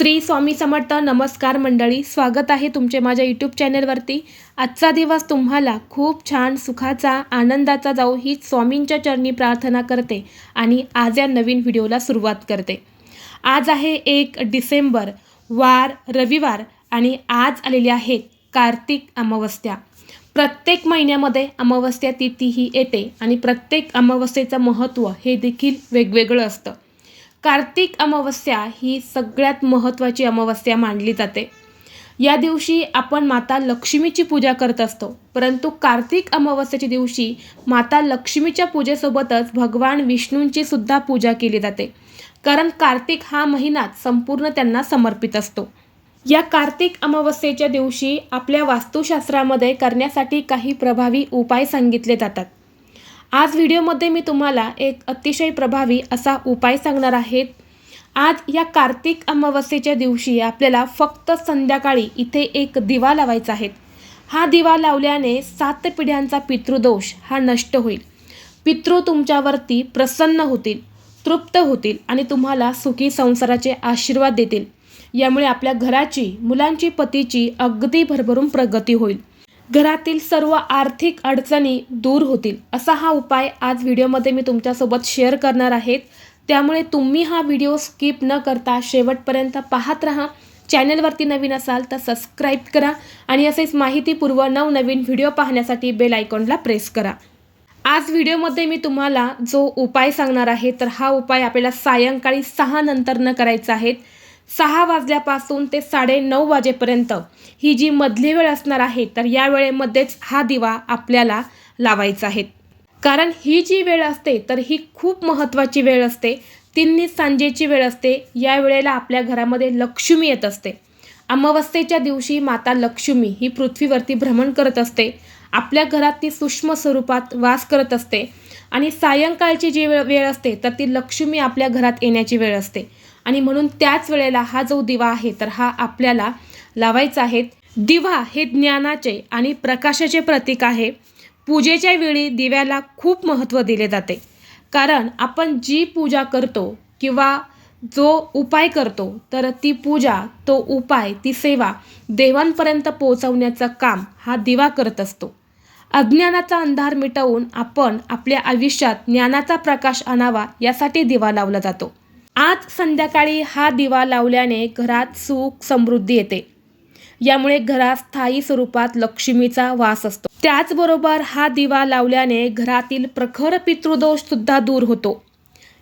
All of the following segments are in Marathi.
श्री स्वामी समर्थ नमस्कार मंडळी स्वागत आहे तुमचे माझ्या यूट्यूब चॅनलवरती आजचा दिवस तुम्हाला खूप छान सुखाचा आनंदाचा जाऊ ही स्वामींच्या चरणी प्रार्थना करते आणि आज या नवीन व्हिडिओला सुरुवात करते. आज आहे एक डिसेंबर वार रविवार आणि आज आलेली आहे कार्तिक अमावस्या. प्रत्येक महिन्यामध्ये अमावस्या तिथी ही येते आणि प्रत्येक अमावस्येचं महत्त्व हे देखील वेगवेगळं असतं. कार्तिक अमावस्या ही सगळ्यात महत्त्वाची अमावस्या मानली जाते. या दिवशी आपण माता लक्ष्मीची पूजा करत असतो. परंतु कार्तिक अमावस्येच्या दिवशी माता लक्ष्मीच्या पूजेसोबतच भगवान विष्णूंची सुद्धा पूजा केली जाते. कारण कार्तिक हा महिनाच संपूर्ण त्यांना समर्पित असतो. या कार्तिक अमावस्येच्या दिवशी आपल्या वास्तुशास्त्रामध्ये करण्यासाठी काही प्रभावी उपाय सांगितले जातात. आज व्हिडिओमध्ये मी तुम्हाला एक अतिशय प्रभावी असा उपाय सांगणार आहेत आज या कार्तिक अमावस्येच्या दिवशी आपल्याला फक्त संध्याकाळी इथे एक दिवा लावायचा आहे. हा दिवा लावल्याने सात पिढ्यांचा पितृदोष हा नष्ट होईल. पितृ तुमच्यावरती प्रसन्न होतील तृप्त होतील आणि तुम्हाला सुखी संसाराचे आशीर्वाद देतील. यामुळे आपल्या घराची मुलांची पतीची अगदी भरभरून प्रगती होईल. घरातील सर्व आर्थिक अडचणी दूर होतील असा हा उपाय आज व्हिडिओमध्ये मी तुमच्यासोबत शेअर करणार आहेत. त्यामुळे तुम्ही हा व्हिडिओ स्किप न करता शेवटपर्यंत पाहत राहा. चॅनलवरती नवीन असाल तर सबस्क्राईब करा आणि असेच माहितीपूर्व नवनवीन व्हिडिओ पाहण्यासाठी बेल आयकॉनला प्रेस करा. आज व्हिडिओमध्ये मी तुम्हाला जो उपाय सांगणार आहे तर हा उपाय आपल्याला सायंकाळी सहा नंतर न करायचा आहे. सहा वाजल्यापासून ते साडे नऊ वाजेपर्यंत ही जी मधली वेळ असणार आहे तर या वेळेमध्येच हा दिवा आपल्याला लावायचा आहे. कारण ही जी वेळ असते तर ही खूप महत्त्वाची वेळ असते. तिन्ही सांजेची वेळ असते. या वेळेला आपल्या घरामध्ये लक्ष्मी येत असते. अमावस्येच्या दिवशी माता लक्ष्मी ही पृथ्वीवरती भ्रमण करत असते. आपल्या घरात ती सूक्ष्म स्वरूपात वास करत असते. आणि सायंकाळची जी वेळ वेळ असते तर ती लक्ष्मी आपल्या घरात येण्याची वेळ असते. आणि म्हणून त्याच वेळेला हा जो दिवा आहे तर हा आपल्याला लावायचा आहे. दिवा हे ज्ञानाचे आणि प्रकाशाचे प्रतीक आहे. पूजेच्या वेळी दिव्याला खूप महत्त्व दिले जाते. कारण आपण जी पूजा करतो किंवा जो उपाय करतो तर ती पूजा तो उपाय ती सेवा देवांपर्यंत पोहोचवण्याचं काम हा दिवा करत असतो. अज्ञानाचा अंधार मिटवून आपण आपल्या आयुष्यात ज्ञानाचा प्रकाश आणावा यासाठी दिवा लावला जातो. आज संध्याकाळी हा दिवा लावल्याने घरात सुख समृद्धी येते. यामुळे घरात स्थायी स्वरूपात लक्ष्मीचा वास असतो. त्याचबरोबर हा दिवा लावल्याने घरातील प्रखर पितृदोष सुद्धा दूर होतो.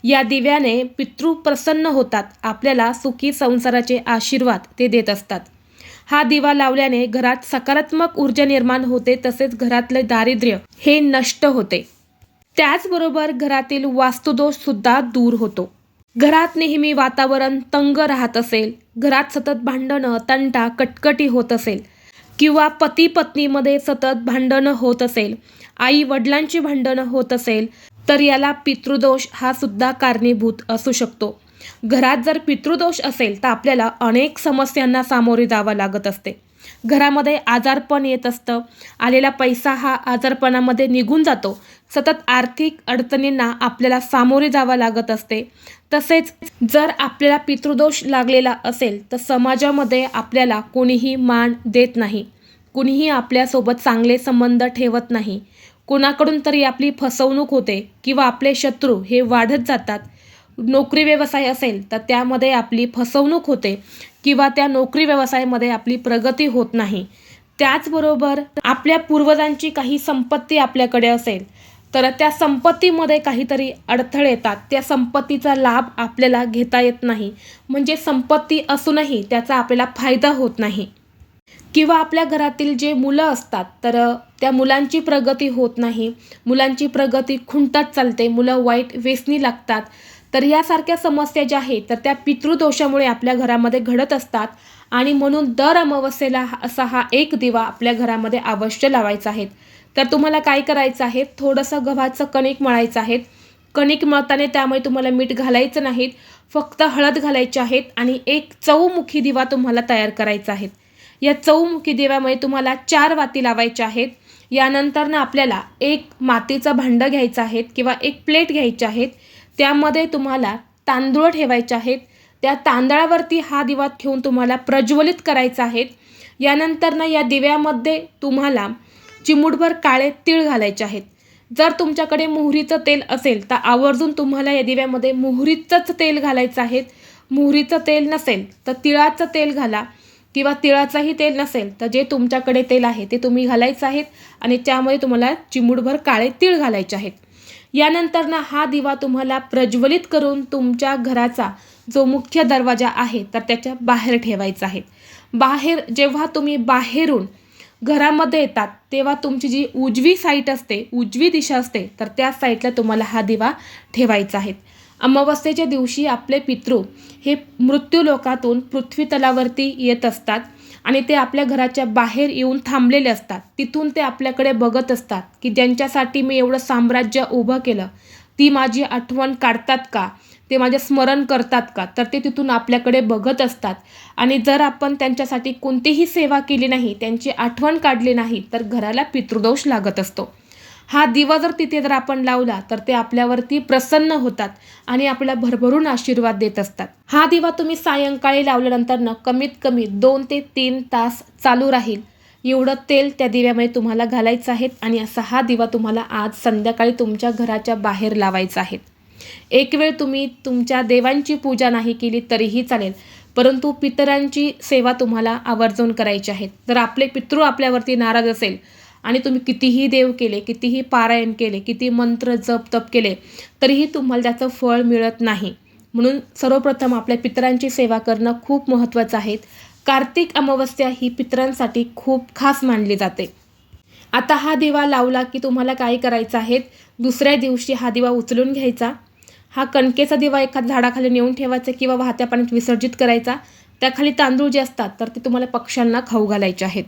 या दिव्याने पितृ प्रसन्न होतात. आपल्याला सुखी संसाराचे आशीर्वाद ते देत असतात. हा दिवा लावल्याने घरात सकारात्मक ऊर्जा निर्माण होते तसेच घरातले दारिद्र्य हे नष्ट होते. त्याचबरोबर घरातील वास्तुदोष सुद्धा दूर होतो. घरात नेहमी वातावरण तंग राहत असेल घरात सतत भांडणं तंटा कटकटी होत असेल किंवा पती पत्नीमध्ये सतत भांडणं होत असेल आई वडिलांची भांडणं होत असेल तर याला पितृदोष हा सुद्धा कारणीभूत असू शकतो. घरात जर पितृदोष असेल तर आपल्याला अनेक समस्यांना सामोरे जावं लागत असते. घरामध्ये आजारपण येत असतं. आलेला पैसा हा आजारपणामध्ये निघून जातो. सतत आर्थिक अडचणींना आपल्याला सामोरे जावं लागत असते. तसेच जर आपल्याला पितृदोष लागलेला असेल तर समाजामध्ये आपल्याला कोणीही मान देत नाही. कुणीही आपल्यासोबत चांगले संबंध ठेवत नाही. कोणाकडून तरी आपली फसवणूक होते किंवा आपले शत्रू हे वाढत जातात. नोकरी व्यवसाय असेल तर त्यामध्ये आपली फसवणूक होते किंवा त्या नोकरी व्यवसायामध्ये आपली प्रगती होत नाही. त्याचबरोबर आपल्या पूर्वजांची काही संपत्ती आपल्याकडे असेल तर त्या संपत्तीमध्ये काहीतरी अडथळे येतात. त्या संपत्तीचा लाभ आपल्याला घेता येत नाही. म्हणजे संपत्ती असूनही त्याचा आपल्याला फायदा होत नाही. किंवा आपल्या घरातील जे मुलं असतात तर त्या मुलांची प्रगती होत नाही. मुलांची प्रगती खुंटत चालते. मुलं वाईट व्यसनी लागतात. तर यासारख्या समस्या ज्या आहेत तर त्या पितृदोषामुळे आपल्या घरामध्ये घडत असतात. आणि म्हणून दर अमावस्येला असा हा एक दिवा आपल्या घरामध्ये अवश्य लावायचा आहे. तर तुम्हाला काय करायचं आहे? थोडंसं गव्हाचं कणिक मळायचं आहे. कणिक मळताना त्यामुळे तुम्हाला मीठ घालायचं नाहीत. फक्त हळद घालायची आहेत आणि एक चौमुखी दिवा तुम्हाला तयार करायचा आहे. या चौमुखी दिव्यामुळे तुम्हाला चार वाती लावायच्या आहेत. यानंतर ना आपल्याला एक मातीचं भांडं घ्यायचं आहे किंवा एक प्लेट घ्यायची आहेत त्यामध्ये तुम्हाला तांदूळ ठेवायचे आहेत. त्या तांदळावरती हा दिवा ठेवून तुम्हाला प्रज्वलित करायचा आहे यानंतर ना या दिव्यामध्ये तुम्हाला चिमूटभर काळे तीळ घालायचे आहेत. जर तुमच्याकडे मोहरीचं तेल असेल तर आवर्जून तुम्हाला या दिव्यामध्ये मोहरीचंच तेल घालायचं आहे. मोहरीचं तेल नसेल तर तिळाचं तेल घाला किंवा तिळाचंही तेल नसेल तर जे तुमच्याकडे तेल आहे ते तुम्ही घालायचं आहेत आणि त्यामध्ये तुम्हाला चिमूटभर काळे तीळ घालायचे आहेत. यानंतर ना हा दिवा तुम्हाला प्रज्वलित करून तुमच्या घराचा जो मुख्य दरवाजा आहे तर त्याच्या बाहेर ठेवायचा आहे. बाहेर जेव्हा तुम्ही बाहेरून घरामध्ये येतात तेव्हा तुमची जी उजवी साईट असते उजवी दिशा असते तर त्या साईटला तुम्हाला हा दिवा ठेवायचा आहे. अमावस्येच्या दिवशी आपले पितृ हे मृत्यू लोकातून पृथ्वी तलावरती येत असतात. आणि ते आपल्या घराच्या बाहेर येऊन थांबलेले असतात. तिथून ते आपल्याकडे बघत असतात की ज्यांच्यासाठी मी एवढं साम्राज्य उभं केलं ती माझी आठवण काढतात का? ते माझे स्मरण करतात का? तर ते तिथून आपल्याकडे बघत असतात. आणि जर आपण त्यांच्यासाठी कोणतीही सेवा केली नाही त्यांची आठवण काढली नाही तर घराला पितृदोष लागत असतो. हा दिवा जर तिथे जर आपण लावला तर ते आपल्यावरती प्रसन्न होतात आणि आपल्याला भरभरून आशीर्वाद देत असतात. हा दिवा तुम्ही सायंकाळी लावल्यानंतर कमीत कमी दोन ते तीन तास चालू राहील. एवढं तेल त्या दिव्यामध्ये तुम्हाला घालायचं आहे आणि असा हा दिवा तुम्हाला आज संध्याकाळी तुमच्या घराच्या बाहेर लावायचा आहे. एक वेळ तुम्ही तुमच्या देवांची पूजा नाही केली तरीही चालेल परंतु पितरांची सेवा तुम्हाला आवर्जून करायची आहे. जर आपले पितृ आपल्यावरती नाराज असेल आणि तुम्ही कितीही देव केले कितीही पारायण केले किती मंत्र जप तप केले तरीही तुम्हाला त्याचं फळ मिळत नाही. म्हणून सर्वप्रथम आपल्या पितरांची सेवा करणं खूप महत्त्वाचं आहे. कार्तिक अमावस्या ही पितरांसाठी खूप खास मानली जाते. आता हा दिवा लावला की तुम्हाला काय करायचं आहे? दुसऱ्या दिवशी हा दिवा उचलून घ्यायचा. हा कणकेचा दिवा एखाद्या झाडाखाली नेऊन ठेवायचा किंवा वाहत्या पाण्यात विसर्जित करायचा. त्याखाली तांदूळ जे असतात तर ते तुम्हाला पक्ष्यांना खाऊ घालायचे आहेत.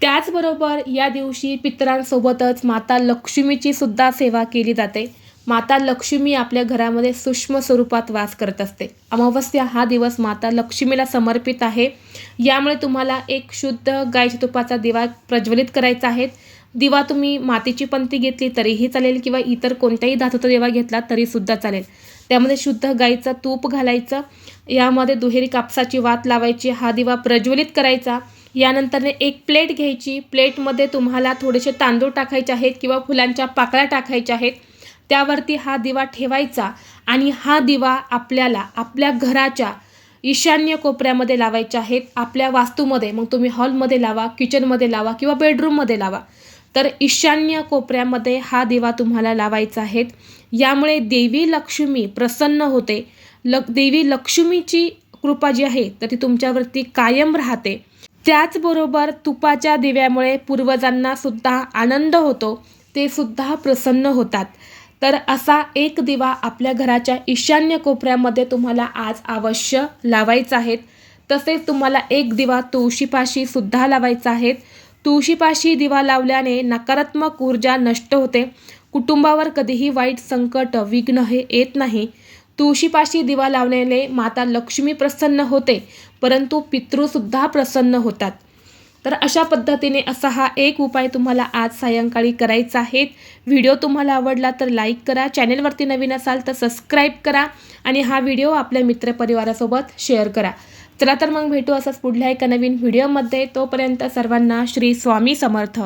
त्याचबरोबर या दिवशी पितरांसोबतच माता लक्ष्मीची सुद्धा सेवा केली जाते. माता लक्ष्मी आपल्या घरामध्ये सूक्ष्म स्वरूपात वास करत असते. अमावस्या हा दिवस माता लक्ष्मीला समर्पित आहे. यामुळे तुम्हाला एक शुद्ध गायच्या तुपाचा दिवा प्रज्वलित करायचा आहे. दिवा तुम्ही मातीची पंथी घेतली तरीही चालेल किंवा इतर कोणत्याही धातूचा दिवा घेतला तरीसुद्धा चालेल. त्यामध्ये शुद्ध गाईचं तूप घालायचं. यामध्ये दुहेरी कापसाची वात लावायची. हा दिवा प्रज्वलित करायचा. यानंतरने एक प्लेट घ्यायची. प्लेटमध्ये तुम्हाला थोडेसे तांदूळ टाकायचे आहेत किंवा फुलांच्या पाकळ्या टाकायच्या आहेत. त्यावरती हा दिवा ठेवायचा आणि हा दिवा आपल्याला आपल्या घराच्या ईशान्य कोपऱ्यामध्ये लावायचे आहेत. आपल्या वास्तूमध्ये. मग तुम्ही हॉलमध्ये लावा किचनमध्ये लावा किंवा बेडरूममध्ये लावा. तर ईशान्य कोपऱ्यामध्ये हा दिवा तुम्हाला लावायचा आहे यामुळे देवी लक्ष्मी प्रसन्न होते. ल देवी लक्ष्मीची कृपा जी आहे तर ती तुमच्यावरती कायम राहते. त्याचबरोबर तुपाच्या दिव्यामुळे पूर्वजांना सुद्धा आनंद होतो ते सुद्धा प्रसन्न होतात. तर असा एक दिवा आपल्या घराच्या ईशान्य कोपऱ्यामध्ये तुम्हाला आज अवश्य लावायचा आहे. तसेच तुम्हाला एक दिवा तुळशीपाशी सुद्धा लावायचा आहे. तुळशीपाशी दिवा लावल्याने नकारात्मक ऊर्जा नष्ट होते. कुटुंबावर कधीही वाईट संकट विघ्न हे येत नाही. तुळशीपाशी दिवा लावण्याने माता लक्ष्मी प्रसन्न होते परंतु पितृसुद्धा प्रसन्न होतात. तर अशा पद्धतीने असा हा एक उपाय तुम्हाला आज सायंकाळी करायचा आहे. व्हिडिओ तुम्हाला आवडला तर लाईक करा चॅनेलवरती नवीन असाल तर सबस्क्राईब करा आणि हा व्हिडिओ आपल्या मित्रपरिवारासोबत शेअर करा. चला तर मग भेटू असंच पुढल्या एका नवीन व्हिडिओमध्ये. तोपर्यंत सर्वांना श्री स्वामी समर्थ.